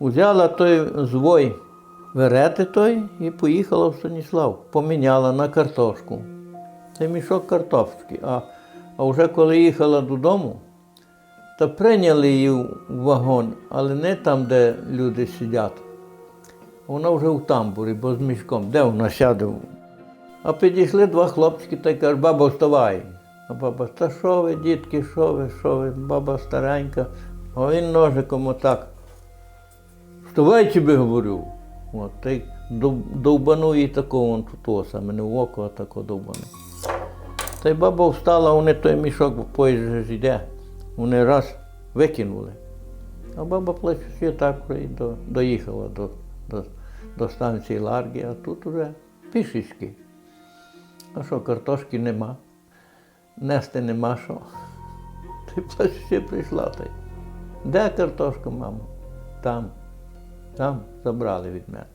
Взяла той звой верети той і поїхала в Станіслав. Поміняла на картошку. Це мішок картошки. А, а вже коли їхала додому, то прийняли її в вагон, але не там, де люди сидять. Вона вже в тамбурі, бо з мішком. Де вона сяде? А підійшли два хлопчики та й кажуть, баба, вставай. А баба, та що ви, дітки, що ви, що ви, баба старенька. А він ножиком отак. Вставай, тобі говорю. От, та й дов- довбану їй такого он тут саме не в око, а тако довбану. Та й баба встала, вони той мішок, бо поїзд йде. Вони раз викинули. А баба плачучи так і до, доїхала до, до, до станції Ларги, а тут уже пішечки. А що, картошки нема, нести нема що. Ти плачучи прийшла та й. Де картошка, мамо? Там. Там забрали від мене.